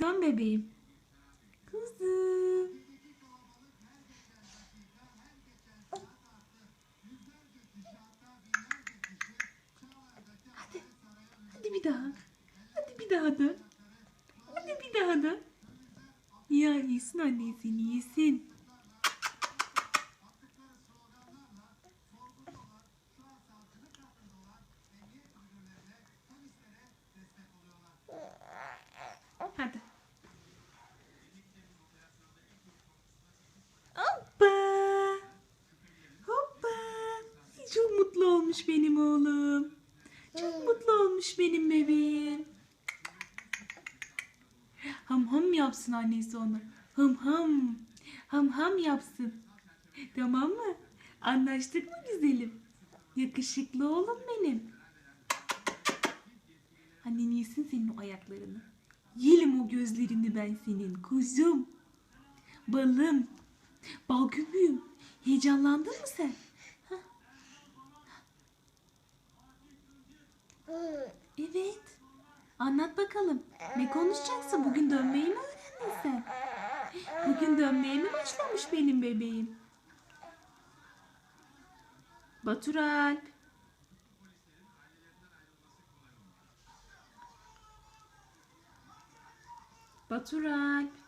Dön bebeğim. Kızım. Hadi. Hadi bir daha. Hadi bir daha dön. Hadi bir daha dön. Ya yesin annesini yesin. Hadi. Hoppa. Hoppa. Çok mutlu olmuş benim oğlum. Çok mutlu olmuş benim bebeğim. Ham ham yapsın annesi onu. Ham ham. Ham ham yapsın. Tamam mı? Anlaştık mı güzelim? Yakışıklı oğlum benim. Annen yesin senin o ayaklarını. Yelim o gözlerini ben senin kuzum. Balım. Bal küpüğüm. Heyecanlandın mı sen? Evet. Anlat bakalım. Ne konuşacaksın? Bugün dönmeyi mi öğrendin sen? Bugün dönmeye mi başlamış benim bebeğim? Baturalp. Baturalp.